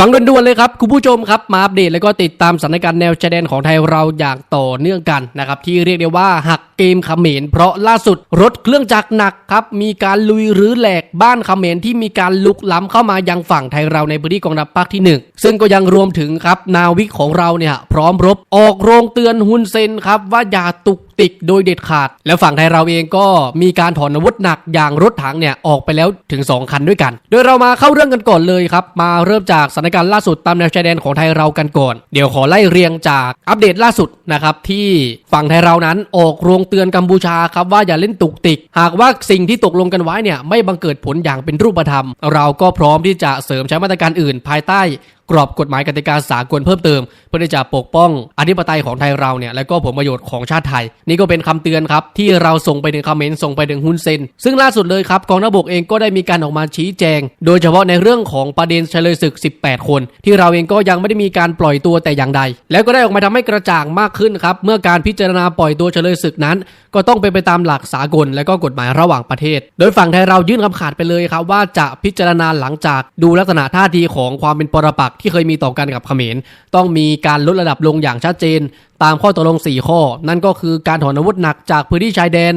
ฟังด่วนๆเลยครับ คุณผู้ชมครับ มาอัปเดตแล้วก็ติดตามสถานการณ์แนวชายแดนของไทยเราอย่างต่อเนื่องกันนะครับที่เรียกได้ว่าหักเกมเขมรเพราะล่าสุดรถเครื่องจักรหนักครับมีการลุยหรือแหลกบ้านเขมรที่มีการลุกล้ำเข้ามายังฝั่งไทยเราในพื้นที่กองทัพภาคที่หนึ่งซึ่งก็ยังรวมถึงครับนาวิกของเราเนี่ยพร้อมรบออกโรงเตือนฮุนเซนครับว่าอย่าตุก ติกโดยเด็ดขาด แล้วฝั่งไทยเราเองก็มีการถอนอาวุธหนักอย่างรถถังเนี่ยออกไปแล้วถึง 2 คันด้วยกัน โดยเรามาเข้าเรื่องกันก่อนเลยครับ มาเริ่มจากสถานการณ์ล่าสุดตามแนวชายแดนของไทยเรากันก่อน เดี๋ยวขอไล่เรียงจากอัปเดตล่าสุดนะครับที่ฝั่งไทยเรานั้นออกโรงเตือนกัมพูชาครับว่าอย่าเล่นตุกติก หากว่าสิ่งที่ตกลงกันไว้เนี่ยไม่บังเกิดผลอย่างเป็นรูปธรรม เราก็พร้อมที่จะเสริมใช้มาตรการอื่น ภายใต้ กรอบกฎหมายกติกาสากลเพิ่มเติม เพื่อที่จะปกป้องอธิปไตยของไทยเราเนี่ยและก็ผลประโยชน์ของชาติไทย นี่ก็เป็นคำเตือนครับ ที่เราส่งไปถึงคอมเมนต์ส่งไปถึงฮุนเซน ซึ่งล่าสุดเลยครับกองทัพบกเองก็ได้มีการออกมาชี้แจง โดยเฉพาะในเรื่องของประเด็นเฉลยศึก 18 คน ที่เราเองก็ยังไม่ได้มีการปล่อยตัวแต่อย่างใด แล้วก็ได้ออกมาทำให้กระจ่างมากขึ้นครับเมื่อการพิจารณาปล่อยตัวเฉลยศึกนั้น ก็ต้องเป็นไปตามหลักสากล และก็กฎหมายระหว่างประเทศ โดยฝั่งไทยเรายื่นคำขาดไปเลยครับว่าจะพิจารณาหลังจากดูลักษณะท่าทีของความเป็นปรปักษที่เคยมีต่อกันกับเขมร ต้องมีการลดระดับลงอย่างชัดเจน ตามข้อตกลง 4 ข้อ นั่นก็คือการถอนอาวุธหนักจากพื้นที่ชายแดน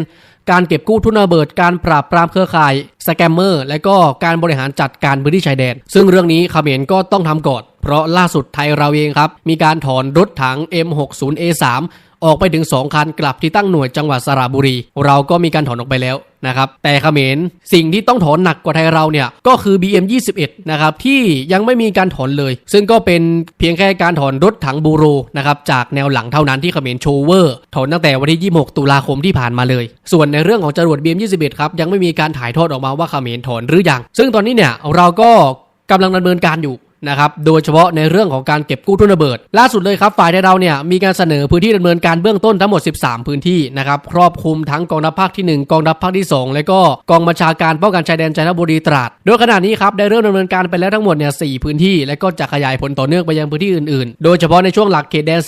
การเก็บกู้ทุนระเบิด การปราบปรามเครือข่ายสแกมเมอร์ และก็การบริหารจัดการพื้นที่ชายแดน ซึ่งเรื่องนี้เขมรก็ต้องทำก่อน เพราะล่าสุดไทยเราเองครับ มีการถอนรถถัง M60A3 ออกไปถึง 2 คันกลับที่ตั้งหน่วยจังหวัดสระบุรี เราก็มีการถอนออกไปแล้ว นะครับแต่เขมรสิ่งที่ต้องถอนหนักกว่าไทยเราเนี่ยก็คือ BM21 นะครับที่ยังไม่มีการถอนเลย ซึ่งก็เป็นเพียงแค่การถอนรถถังบูโรนะครับจากแนวหลังเท่านั้นที่เขมรโชเวอร์ถอนตั้งแต่วันที่ 26 ตุลาคมที่ผ่านมาเลย ส่วนในเรื่องของจรวด BM21 ครับยังไม่มีการถ่ายทอดออกมาว่าเขมรถอนหรือยัง ซึ่งตอนนี้เนี่ยเราก็กำลังดำเนินการอยู่ นะครับโดยเฉพาะในเรื่องของการเก็บกู้ทุนระเบิด ล่าสุดเลยครับฝ่ายไทยเราเนี่ยมีการเสนอพื้นที่ดำเนินการเบื้องต้นทั้งหมด 13 พื้นที่นะครับครอบคลุมทั้งกองทัพภาคที่ 1 กองทัพภาคที่ 2 และก็กองบัญชาการป้องกันชายแดนจันทบุรีตราดโดยขณะนี้ครับได้เริ่มดำเนินการไปแล้วทั้งหมดเนี่ยสพื้นที่ และก็จะขยายผลต่อเนื่องไปยังพื้นที่อื่นๆ โดยเฉพาะในช่วงหลักเขตแดน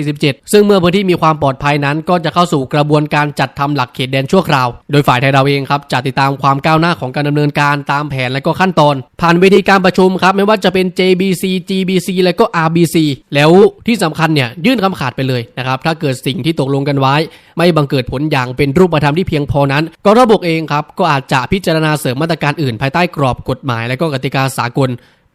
42-47 ซึ่งเมื่อพื้นที่มีความปลอดภัยนั้น ก็จะเข้าสู่กระบวนการจัดทำหลักเขตแดนชั่วคราว โดยฝ่ายไทยเราเองครับจะติดตามความก้าวหน้าของการดำเนินการตามแผนและก็ขั้นตอน ผ่านเวทีการประชุมครับไม่ว่าจะเป็น JBC GBC แล้วก็ RBC แล้วที่สำคัญเนี่ยยื่นคำขาดไปเลยนะครับถ้าเกิดสิ่งที่ตกลงกันไว้ ไม่บังเกิดผลอย่างเป็นรูปธรรมที่เพียงพอนั้นกองทัพบกเองครับก็อาจจะพิจารณาเสริมมาตรการอื่น ภายใต้กรอบกฎหมาย และก็กติกาสากล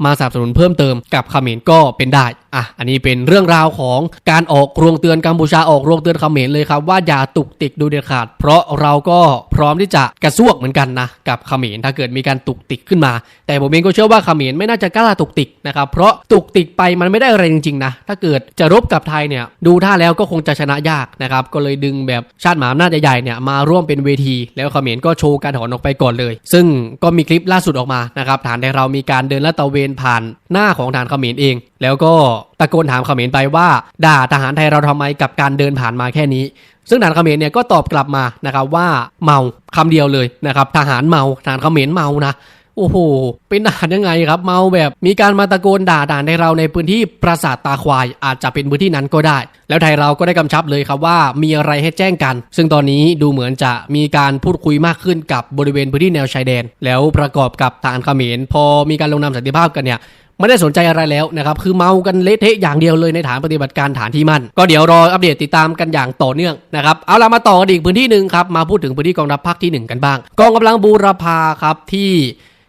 มาสนับสนุนเพิ่มเติมกับขเขมรก็เป็นได้ อะอันนี้เป็นเรื่องราวของการออกโรงเตือนกัมพูชาออกโรงเตือนเขมรเลยครับว่าอย่าตุกติกดูเด็ดขาด เพราะเราก็พร้อมที่จะกระซวกเหมือนกันนะกับเขมรถ้าเกิดมีการตุกติกขึ้นมา แต่ผมเองก็เชื่อว่าเขมรไม่น่าจะกล้าตุกติกนะครับเพราะตุกติกไปมันไม่ได้อะไรจริงๆนะถ้าเกิดจะรบกับไทยเนี่ยดูท่าแล้วก็คงจะชนะยากนะครับก็เลยดึงแบบชาติหมาอำนาจใหญ่ๆเนี่ยมาร่วมเป็นเวที แล้วเขมรก็โชว์การถอนออกไปก่อนเลย ซึ่งก็มีคลิปล่าสุดออกมานะครับฐานในเรามีการเดินลาดตะเวนผ่านหน้าของฐานเขมรเองแล้วก็ตะโกนถามเขมรไปว่าด่าทหารไทยเราทำไมกับการเดินผ่านมาแค่นี้ ซึ่งฐานเขมรเนี่ยก็ตอบกลับมานะครับว่าเมาคำเดียวเลยนะครับทหารเมาทหารเขมรเมานะโอ้โห เป็นทหารยังไงครับ เมาแบบมีการมาตะโกนด่าด่านในเราในพื้นที่ปราสาทตาควาย อาจจะเป็นพื้นที่นั้นก็ได้ แล้วไทยเราก็ได้กำชับเลยครับว่ามีอะไรให้แจ้งกัน ซึ่งตอนนี้ดูเหมือนจะมีการพูดคุยมากขึ้นกับบริเวณพื้นที่แนวชายแดน แล้วประกอบกับทหารเขมรพอมีการลงนามสันติภาพกันเนี่ย ไม่ได้สนใจอะไรแล้วนะครับคือเมากันเละเทะอย่างเดียวเลยในฐานปฏิบัติการฐานที่มั่นก็เดี๋ยวรออัปเดตติดตามกันอย่างต่อเนื่องนะครับเอาละมาต่อกันอีกพื้นที่หนึ่งครับมาพูดถึงพื้นที่กองทัพภาคที่ 1 กันบ้าง กองกำลังบูรพาครับที่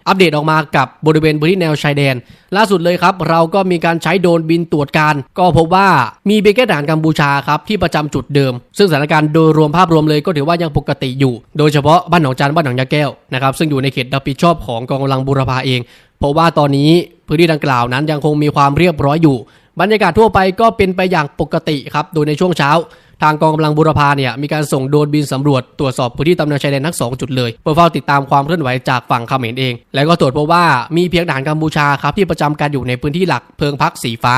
อัปเดตออกมากับบริเวณพื้นที่แนวชายแดน ล่าสุดเลยครับ เราก็มีการใช้โดรนบินตรวจการ ก็พบว่ามีเบเกตฐานกัมพูชาครับที่ประจำจุดเดิม ซึ่งสถานการณ์โดยรวมภาพรวมเลยก็ถือว่ายังปกติอยู่ โดยเฉพาะบ้านหนองจันบ้านหนองยาแก้วนะครับซึ่งอยู่ในเขตรับผิดชอบของกองกำลังบูรพาเอง เพราะว่าตอนนี้ พื้นที่ดังกล่าวนั้นยังคงมีความเรียบร้อยอยู่ บรรยากาศทั่วไปก็เป็นไปอย่างปกติครับ โดยในช่วงเช้า ทางกองกำลังบูรพาเนี่ยมีการส่งโดรนบินสำรวจตรวจสอบพื้นที่ตำแหน่งชายแดนทั้งสองจุดเลยเพื่อเฝ้าติดตามความเคลื่อนไหวจากฝั่งเขมรเอง แล้วก็ตรวจพบว่ามีเพียงทหารกัมพูชาครับที่ประจำการอยู่ในพื้นที่หลักเพิงพักสีฟ้า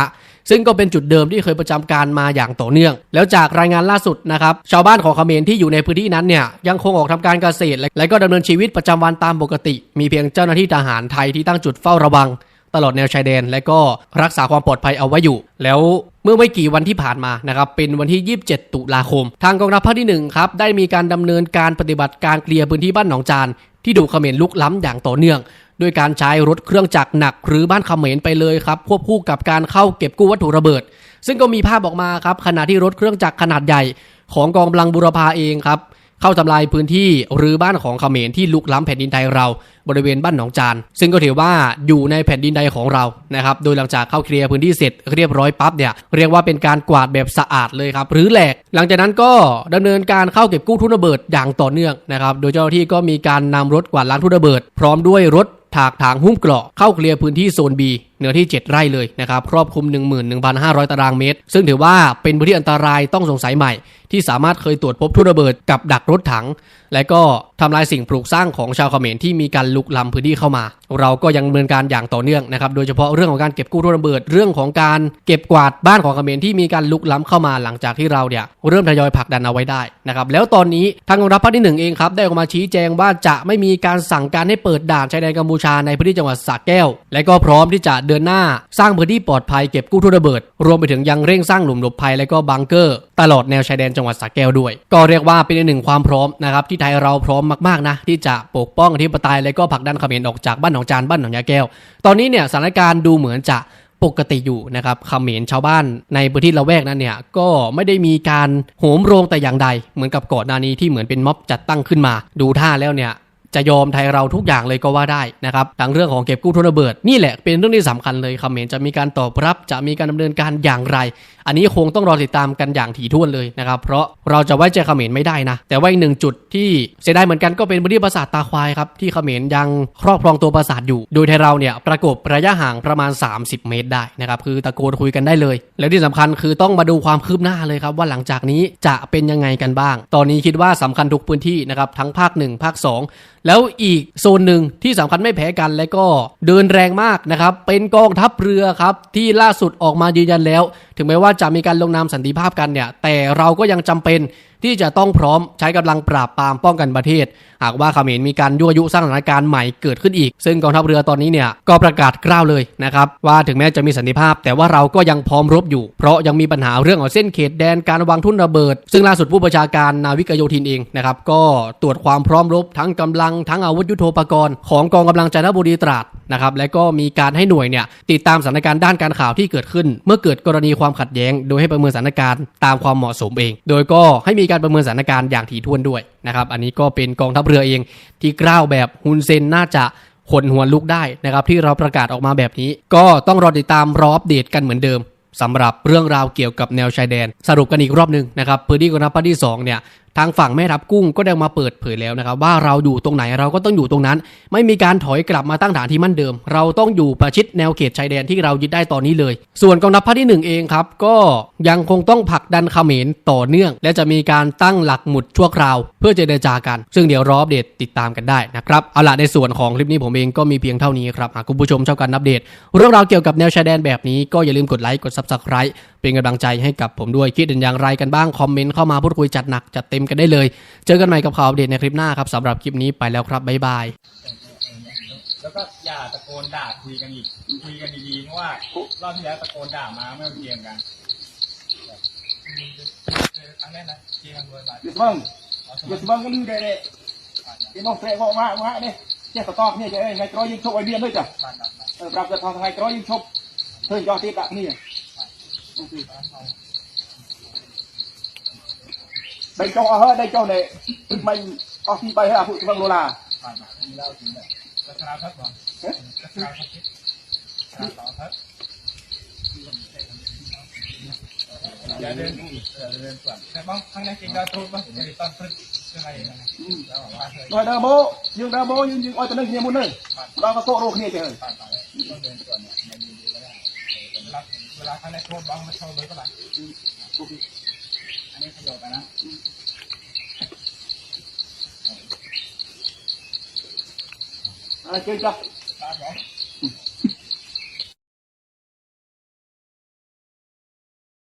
ซึ่งก็เป็นจุดเดิมที่เคยประจำการมาอย่างต่อเนื่อง แล้วจากรายงานล่าสุดนะครับ ชาวบ้านของเขมรที่อยู่ในพื้นที่นั้นเนี่ยยังคงออกทำการเกษตร และก็ดำเนินชีวิตประจำวันตามปกติ มีเพียงเจ้าหน้าที่ทหารไทยที่ตั้งจุดเฝ้าระวัง ตลอดแนวชายแดน และก็รักษาความปลอดภัยเอาไว้อยู่ แล้วเมื่อไม่กี่วันที่ผ่านมานะครับเป็นวันที่ 27 ตุลาคม ทางกองทัพภาคที่1ครับได้มีการดำเนินการปฏิบัติการเคลียร์พื้นที่บ้านหนองจานที่ถูกเขมรลุกล้ำอย่างต่อเนื่องด้วยการใช้รถเครื่องจักรหนักหรือบ้านเขมรไปเลยครับควบคู่กับการเข้าเก็บกู้วัตถุระเบิด ซึ่งก็มีภาพออกมาครับขณะที่รถเครื่องจักรขนาดใหญ่ ของกองกำลังบุรพาเองครับ เข้าทำลายพื้นที่หรือบ้านของเขมรที่ลุกล้ำแผ่นดินไทยเราบริเวณบ้านหนองจาน ซึ่งก็ถือว่าอยู่ในแผ่นดินใดของเรานะครับโดยหลังจากเข้าเคลียร์พื้นที่เสร็จเรียบร้อยปั๊บเนี่ยเรียกว่าเป็นการกวาดแบบสะอาดเลยครับหรือแหลก หลังจากนั้นก็ดำเนินการเข้าเก็บกู้ทุนระเบิดอย่างต่อเนื่องนะครับโดยเจ้าหน้าที่ก็มีการนำรถกวาดล้างทุนระเบิด พร้อมด้วยรถถากถางหุ้มเกราะเข้าเคลียร์พื้นที่โซน B เนื้อที่ 7 ไร่เลยนะครับครอบคลุม 11,500 ตารางเมตร ซึ่งถือว่าเป็นพื้นที่อันตรายต้องสงสัยใหม่ ที่สามารถเคยตรวจพบทุ่นระเบิดกับดักรถถัง และก็ทำลายสิ่งปลูกสร้างของชาวเขมรที่มีการลุกล้ำพื้นที่เข้ามา เราก็ยังดำเนินการอย่างต่อเนื่องนะครับโดยเฉพาะเรื่องของการเก็บกู้ทุ่นระเบิดเรื่องของการเก็บกวาดบ้านของเขมรที่มีการลุกล้ำเข้ามาหลังจากที่เราเนี่ยเริ่มทยอยผลักดันเอาไว้ได้นะครับแล้วตอนนี้ทางกองทัพภาคที่หนึ่งเองครับได้ออกมาชี้แจงว่าจะไม่มีการสั่งการให้เปิดด่านชายแดนกัมพูชาในพื้นที่จังหวัดสระแก้ว และก็พร้อมที่จะเดินหน้า สร้างพื้นที่ปลอดภัยเก็บกู้ทุนระเบิด รวมไปถึงยังเร่งสร้างหลุมหลบภัยและก็บังเกอร์ ตลอดแนวชายแดนจังหวัดสระแก้วด้วย ก็เรียกว่าเป็นหนึ่งความพร้อมนะครับที่ไทยเราพร้อมมากๆนะที่จะปกป้องอธิปไตยและก็ผลักดันเขมรออกจากบ้านหนองจานบ้านหนองยาแก้ว ตอนนี้เนี่ยสถานการณ์ดูเหมือนจะปกติอยู่นะครับเขมรชาวบ้านในพื้นที่ละแวกนั้นเนี่ยก็ไม่ได้มีการโหมโรงแต่อย่างใด เหมือนกับก่อนหน้านี้ที่เหมือนเป็นม็อบจัดตั้งขึ้นมา ดูท่าแล้วเนี่ย จะยอมไทยเราทุกอย่างเลยก็ว่าได้นะครับทั้งเรื่องของเก็บกู้ทุนระเบิดนี่แหละเป็นเรื่องที่สำคัญเลยเขมรจะมีการตอบรับจะมีการดำเนินการอย่างไร อันนี้คงต้องรอติดตามกันอย่างถี่ถ้วนเลยนะครับเพราะเราจะไว้ใจเขมรไม่ได้นะ แต่ว่าอีกหนึ่งจุดที่เสียดายเหมือนกันก็เป็นพื้นที่ปราสาทตาควายครับที่เขมรยังครอบครองตัวปราสาทอยู่ โดยไทยเราเนี่ยประกบระยะห่างประมาณ 30 เมตรได้นะครับคือตะโกนคุยกันได้เลย แล้วที่สำคัญคือต้องมาดูความคืบหน้าเลยครับว่าหลังจากนี้จะเป็นยังไงกันบ้าง ตอนนี้คิดว่าสำคัญทุกพื้นที่นะครับทั้งภาค 1 ภาค 2แล้วอีกโซนหนึ่งที่สำคัญไม่แพ้กันและก็เดินแรงมากนะครับ เป็นกองทัพเรือครับ ที่ล่าสุดออกมายืนยันแล้ว ถึงแม้ว่าจะมีการลงนามสันติภาพกันเนี่ย แต่เราก็ยังจำเป็น ที่จะต้องพร้อมใช้กำลังปราบปรามป้องกันประเทศ หากว่าเขมรมีการยั่วยุสร้างสถานการณ์ใหม่เกิดขึ้นอีก ซึ่งกองทัพเรือตอนนี้เนี่ยก็ประกาศกล้าวเลยนะครับ ว่าถึงแม้จะมีสันติภาพ แต่ว่าเราก็ยังพร้อมรบอยู่ เพราะยังมีปัญหาเรื่องของเส้นเขตแดนการวางทุ่นระเบิด ซึ่งล่าสุดผู้บัญชาการนาวิกโยธินเองนะครับก็ตรวจความพร้อมรบทั้งกำลังทั้งอาวุธยุโทโธปกรณ์ของกองกำลังจันทบุรีตราด นะครับและก็มีการให้หน่วยเนี่ยติดตามสถานการณ์ด้านการข่าวที่เกิดขึ้น เมื่อเกิดกรณีความขัดแย้ง โดยให้ประเมินสถานการณ์ตามความเหมาะสมเอง โดยก็ให้มีการประเมินสถานการณ์อย่างถี่ถ้วนด้วยนะครับอันนี้ก็เป็นกองทัพเรือเอง ที่กล้าวแบบฮุนเซนน่าจะขนหัวลุกได้นะครับที่เราประกาศออกมาแบบนี้ ก็ต้องรอติดตามรออัปเดตกันเหมือนเดิมสำหรับเรื่องราวเกี่ยวกับแนวชายแดน สรุปกันอีกรอบหนึ่งนะครับพื้นที่กองทัพภาคที่สองเนี่ย ทางฝั่งแม่ทัพกุ้งก็ได้มาเปิดเผยแล้วนะครับ ว่าเราอยู่ตรงไหนเราก็ต้องอยู่ตรงนั้น ไม่มีการถอยกลับมาตั้งฐานที่มั่นเดิม เราต้องอยู่ประชิดแนวเขตชายแดนที่เรายึดได้ตอนนี้เลย ส่วนกองทัพภาคที่หนึ่งเองครับ ก็ยังคงต้องผลักดันเขมรต่อเนื่อง และจะมีการตั้งหลักหมุดชั่วคราว เพื่อเจรจากัน ซึ่งเดี๋ยวรออัปเดตติดตามกันได้นะครับเอาล่ะในส่วนของคลิปนี้ผมเองก็มีเพียงเท่านี้ครับหากคุณผู้ชมชอบการอัปเดต เรื่องราวเกี่ยวกับแนวชายแดนแบบนี้ก็อย่าลืมกดไลค์กด subscribe เป็นกำลังใจให้กับผมด้วยคิดเห็นอย่างไรกันบ้างคอมเมนต์เข้ามาพูดคุยจัดหนักจัดเต็มกันได้เลย เจอกันใหม่กับข่าวอัปเดตในคลิปหน้าครับสำหรับคลิปนี้ไปแล้วครับบ๊ายบายแล้วก็อย่าตะโกนด่าคุยกันอีกคุยกันดีๆเพราะว่ารอบที่แล้วตะโกนด่ามาไม่ต้องเทียงกันครั้งแรกนะเทียงกันเบอร์บาท Yes bang. Yes bang cái lưu đây đây. Cái nó sẽ gõ mạ mạ đây. Chết cả to như vậy ngày coi dương chụp ở biên thôi chả. บาทบาทบาท Ờ gặp được thằng ngày coi dương chụp. Thôi cho tiếp bạn nè. Đây cho ở đây cho này. Mình có khi bay hả phụ vâng lô là. บาทบาทมีเล่าถึงแบบรัชราพัฒน์ก่อนรัชราพัฒน์รัชราพัฒน์อย่าเดินอย่าเดินก่อนแต่บางครั้งในจริงเราทุบบ้างใน ตอนพึ่งใช่ไหมแล้วบอกว่าเคย Rồi đờ bố, dương đờ bố dương dương ôi tao nâng nhiều muốn nơi. Đó có cộ rô kia trời. ผ่านไปต้องเดินก่อนเนี่ยในดีๆก็ได้เวลาเวลาครั้งในโทษบ้างมาโชว์เลยก็ได้ อันนี้ประโยชน์นะ À chơi chưa?